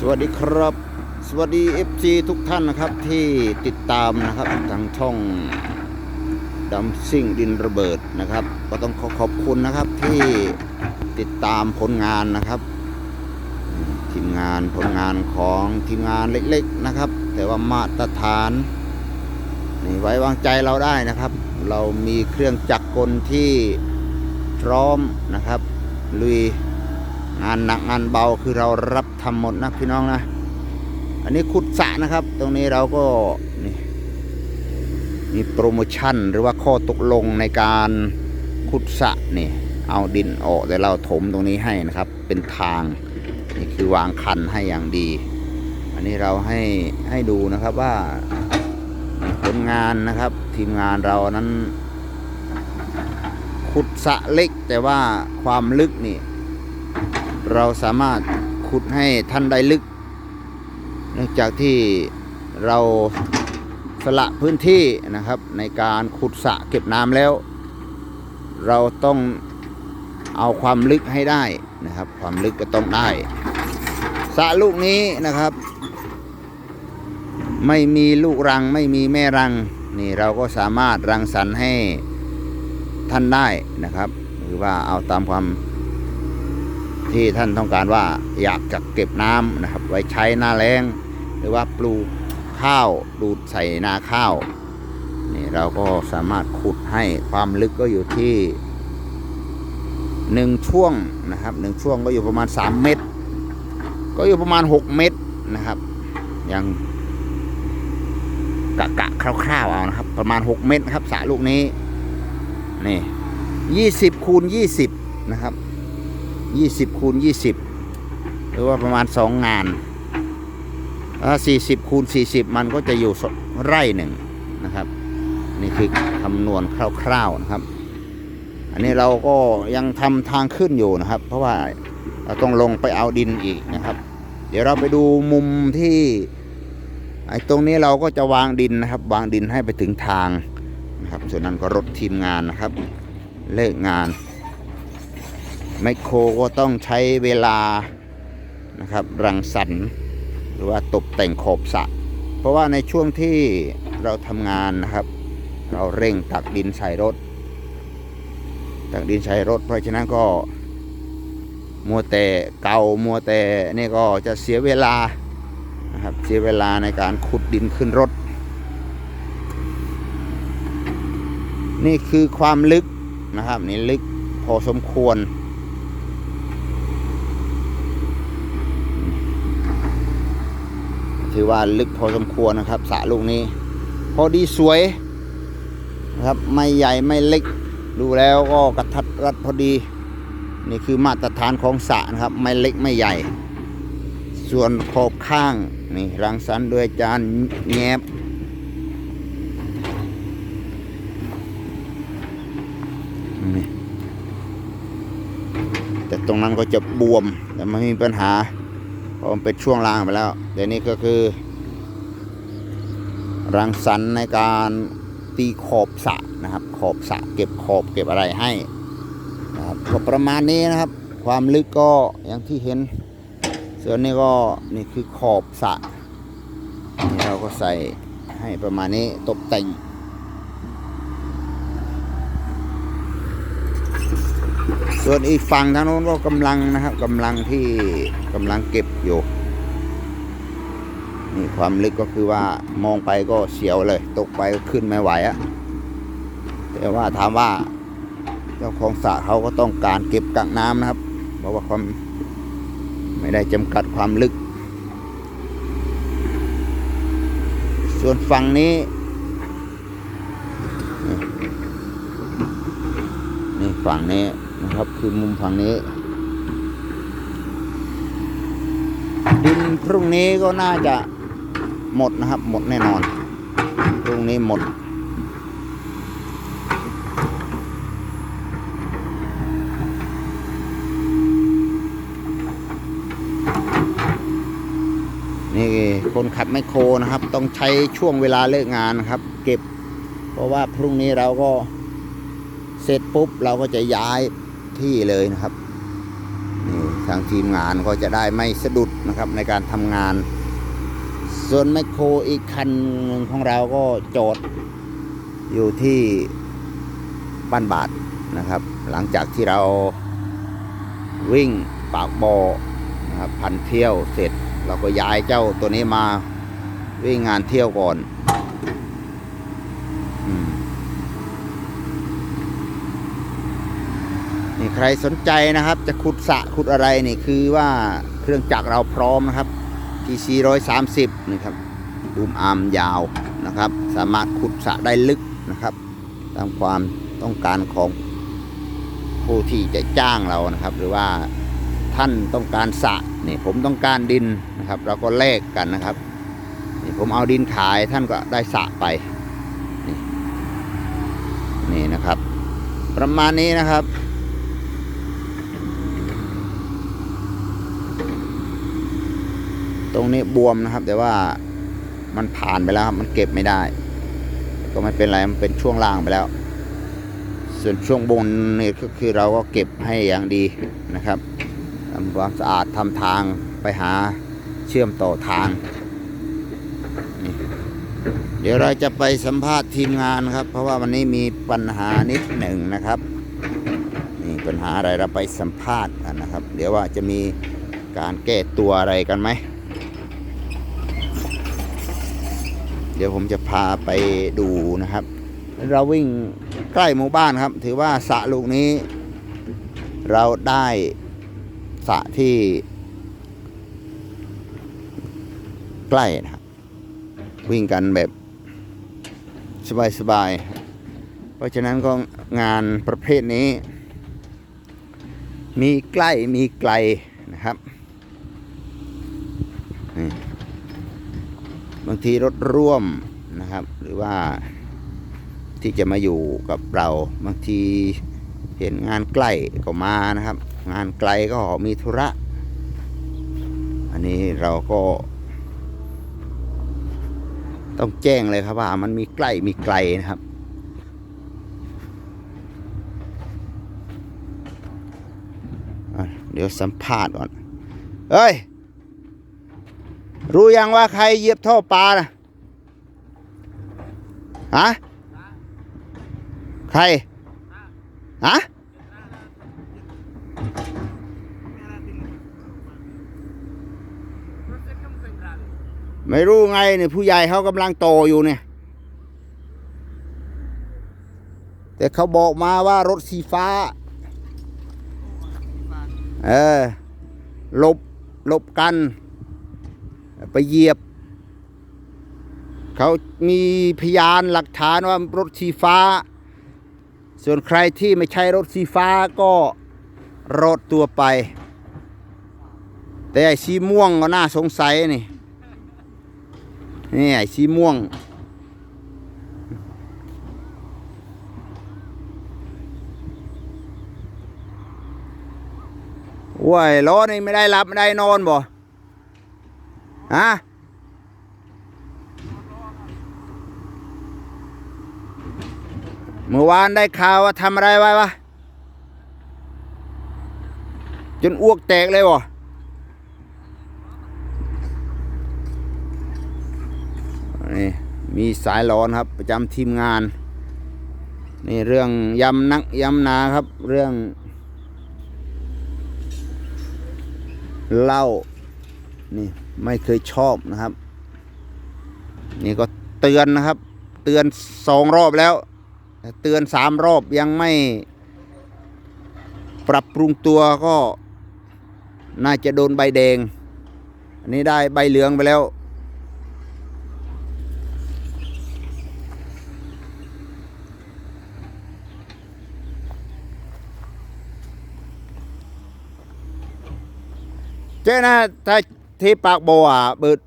สวัสดีครับ สวัสดี FC ทุกท่านนะครับที่ติดตามนะครับทางช่องดำซิ่งดินระเบิดนะครับ ก็ต้องขอขอบคุณนะครับที่ติดตามผลงานนะครับ ทีมงานผลงานของทีมงานเล็กๆนะครับ แต่ว่ามาตรฐานนี่ไว้วางใจเราได้นะครับ เรามีเครื่องจักรกลที่พร้อมนะครับลุย งานหนักงานเบาคือเรารับทำหมดนะพี่น้องนะ อันนี้ขุดสะนะครับ ตรงนี้เราก็นี่มีโปรโมชั่นหรือว่าข้อตกลงในการขุดสะนี่เอาดินออกแต่เราถมตรงนี้ให้นะครับ เป็นทางนี่คือวางคันให้อย่างดี อันนี้เราให้ให้ดูนะครับว่าผลงานนะครับ ทีมงานเรานั้นขุดสะเล็กแต่ว่าความลึกนี่ เราสามารถขุดให้ท่านได้ลึก เนื่องจากที่เราสละพื้นที่นะครับ ในการขุดสระเก็บน้ำแล้ว เราต้องเอาความลึกให้ได้นะครับ ความลึกก็ต้องได้สระลูกนี้นะครับ ไม่มีลูกรังไม่มีแม่รังนี่เราก็สามารถรังสรรค์ให้ท่านได้นะครับ หรือว่าเอาตามความ ที่ท่านต้องการว่าอยากจะเก็บน้ำนะครับ ไว้ใช้หน้าแล้งหรือว่าปลูกข้าวดูดใส่นาข้าวนี่เราก็สามารถขุดให้ความลึกก็อยู่ที่หนึ่งช่วงนะครับหนึ่งช่วงก็อยู่ประมาณ 3 เมตร ก็อยู่ประมาณ 6 เมตรนะครับยังกะกะคร่าวๆเอานะครับ ประมาณ 6 เมตรครับสระลูกนี้นี่20คูณ20 นะครับ ยี่สิบคูณยี่สิบหรือว่าประมาณสองงานถ้าสี่สิบคูณสี่สิบมันก็จะอยู่ไร่หนึ่งนะครับ นี่คือคำนวณคร่าวๆนะครับ อันนี้เราก็ยังทำทางขึ้นอยู่นะครับ เพราะว่าเราต้องลงไปเอาดินอีกนะครับ เดี๋ยวเราไปดูมุมที่ไอ้ตรงนี้เราก็จะวางดินนะครับ วางดินให้ไปถึงทางนะครับ ส่วนนั้นก็รถทีมงานนะครับ เลิกงาน ไมโครก็ต้องใช้เวลานะครับรังสรรค์หรือว่าตกแต่งขอบสระเพราะว่าในช่วงที่เราทำงานนะครับ เราเร่งตักดินใส่รถ ตักดินใส่รถ เพราะฉะนั้นก็มัวแต่เกามัวแต่นี่ก็จะเสียเวลานะครับเสียเวลาในการขุดดินขึ้นรถ นี่คือความลึกนะครับนี่ลึกพอสมควร ถือว่าลึกพอสมควรนะครับสระลูกนี้ พอดีสวยนะครับไม่ใหญ่ไม่เล็กดูแล้วก็กระทัดรัดพอดี นี่คือมาตรฐานของสระนะครับ ไม่เล็กไม่ใหญ่ ส่วนขอบข้างนี่รังสรรค์ด้วยจานแงบแต่ตรงนั้นก็จะบวมแต่ไม่มีปัญหา ราะมันเป็นช่วงล่างไปแล้ว เดี๋ยวนี้ก็คือ รังสรรค์ในการตีขอบสะนะครับ ขอบสะเก็บขอบเก็บอะไรให้นะครับก็ประมาณนี้นะครับ ความลึกก็อย่างที่เห็นส่วนนี้ก็นี่คือขอบสะนี่เราก็ใส่ให้ประมาณนี้ตกแต่ง ส่วนอีกฝั่งทางโน้นก็กำลังนะครับกำลังที่กำลังเก็บอยู่นี่ความลึกก็คือว่ามองไปก็เสียวเลย ตกไปก็ขึ้นไม่ไหวอะแต่ว่าถามว่าเจ้าของสระเขาก็ต้องการเก็บกักน้ำนะครับ เพราะว่าความไม่ได้จำกัดความลึก ส่วนฝั่งนี้นี่นี่ฝั่งนี้ นะครับ คือมุมฝั่งนี้ ดินพรุ่งนี้ก็น่าจะหมดนะครับ หมดแน่นอน พรุ่งนี้หมดนี่คนขับไมโครนะครับ ต้องใช้ช่วงเวลาเลิกงานนะครับ เก็บ เพราะว่าพรุ่งนี้เราก็เสร็จปุ๊บ เราก็จะย้าย ที่เลยนะครับนี่ทางทีมงานก็จะได้ไม่สะดุดนะครับในการทำงาน ส่วนแมคโครอีกคันหนึ่งของเราก็จอดอยู่ที่บ้านบาทนะครับ หลังจากที่เราวิ่งปากบอนะครับพันเที่ยวเสร็จ เราก็ย้ายเจ้าตัวนี้มาวิ่งงานเที่ยวก่อนอืมนี่ ใครสนใจนะครับ จะขุดสะขุดอะไรนี่คือว่าเครื่องจักรเราพร้อมนะครับ TC 130นะครับบูมอาร์มยาวนะครับ สามารถขุดสะได้ลึกนะครับ ตามความต้องการของผู้ที่จะจ้างเรานะครับ หรือว่าท่านต้องการสะนี่ผมต้องการดินนะครับ เราก็แลกกันนะครับนี่ผมเอาดินขายท่านก็ได้สะไปนี่นี่นะครับ ประมาณนี้นะครับ ตรงนี้บวมนะครับ แต่ว่ามันผ่านไปแล้วครับมันเก็บไม่ได้ ก็ไม่เป็นไรมันเป็นช่วงล่างไปแล้ว ส่วนช่วงบนนี่ก็คือเราก็เก็บให้อย่างดีนะครับทำความสะอาดทำทางไปหาเชื่อมต่อทาง เดี๋ยวเราจะไปสัมภาษณ์ทีมงานครับ เพราะว่าวันนี้มีปัญหานิดหนึ่งนะครับนี่ปัญหาอะไรเราไปสัมภาษณ์กันนะครับ เดี๋ยวว่าจะมีการแก้ตัวอะไรกันไหม เดี๋ยวผมจะพาไปดูนะครับ เราวิ่งใกล้หมู่บ้านครับ ถือว่าสระลูกนี้ เราได้สระที่ใกล้นะครับ วิ่งกันแบบสบายๆ เพราะฉะนั้นก็งานประเภทนี้ มีใกล้มีไกลนะครับ นี่ บางทีรถร่วมนะครับ หรือว่าที่จะมาอยู่กับเราบางทีเห็นงานใกล้ก็มานะครับ งานไกลก็มีธุระ อันนี้เราก็ ต้องแจ้งเลยครับว่ามันมีใกล้มีไกลนะครับ เดี๋ยวสัมภาษณ์ก่อน เฮ้ย รู้ยังว่าใครเหยียบท่อปลานะฮะใครฮะไม่รู้ไงเนี่ยผู้ใหญ่เขากำลังโตอยู่เนี่ย แต่เขาบอกมาว่ารถสีฟ้า เออหลบหลบกัน ไปเหยียบ เขามีพยานหลักฐานว่ารถสีฟ้า ส่วนใครที่ไม่ใช่รถสีฟ้าก็รถตัวไป แต่ไอ้สีม่วงก็น่าสงสัยนี่นี่ไอ้สีม่วงว้ยล้อนี่ไม่ได้หลับไม่ได้นอนบ่ ฮะเมื่อวานได้ข่าวว่าทำอะไรไว้วะจนอ้วกแตกเลยวะนี่มีสายร้อนครับ ประจำทีมงาน นี่เรื่องยำนักยำนาครับ เรื่องเหล้านี่ ไม่เคยชอบนะครับ นี่ก็เตือนนะครับ เตือนสองรอบแล้ว เตือนสามรอบยังไม่ ปรับปรุงตัวก็น่าจะโดนใบแดง อันนี้ได้ใบเหลืองไปแล้ว เจ้านะถ้า ที่ปากบ่ออะเบิด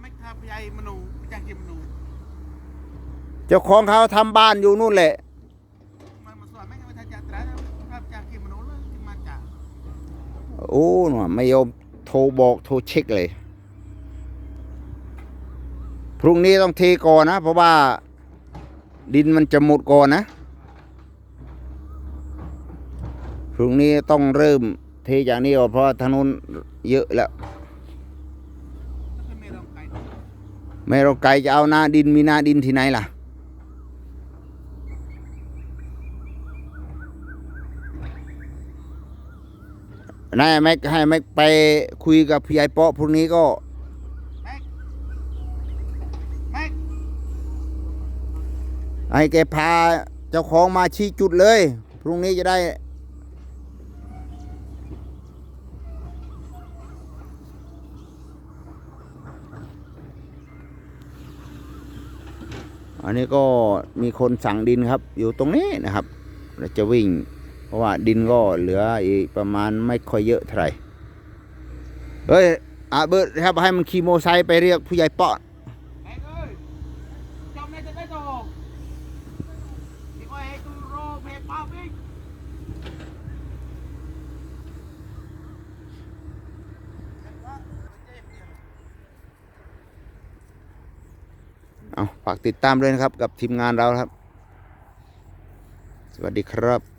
ไม่ทำใหญ่มโนจังกิมโนเจ้าของเขาทำบ้านอยู่นู่นแหละมันมาสอนไม่ใช่ว่าจะตราภาพจังกิมโนเลยที่มาจากโอ้หนวไม่ยอมโทรบอกโทรเช็คเลย พรุ่งนี้ต้องเทก่อนนะ เพราะว่าดินมันจะหมดก่อนนะ พรุ่งนี้ต้องเริ่มเทจากนี้ออกเพราะทางนู้น เยอะแล้วก็คือไม่รองไก่ดอกไม่เราไกลจะเอาหน้าดินมีหน้าดินที่ไหนล่ะ นายแม็กให้แม็กไปคุยกับพี่ใหญ่เปาะพรุ่งนี้ก็แม็กแม็กให้แกพาเจ้าของมาชี้จุดเลย พรุ่งนี้จะได้ อันนี้ก็มีคนสั่งดินครับ อยู่ตรงนี้นะครับเราจะวิ่ง เพราะว่าดินก็เหลืออีกประมาณไม่ค่อยเยอะเท่าไหร่เฮ้ยอาเบิร์ดครับให้มันขี่โมอไซค์ไปเรียกผู้ใหญ่ปาะแม็กเอ้ยจำในจะได้ดอกที่ว่าให้กูรอเพลงป้าบิ๊ก เอาฝากติดตามด้วยนะครับกับทีมงานเราครับ สวัสดีครับ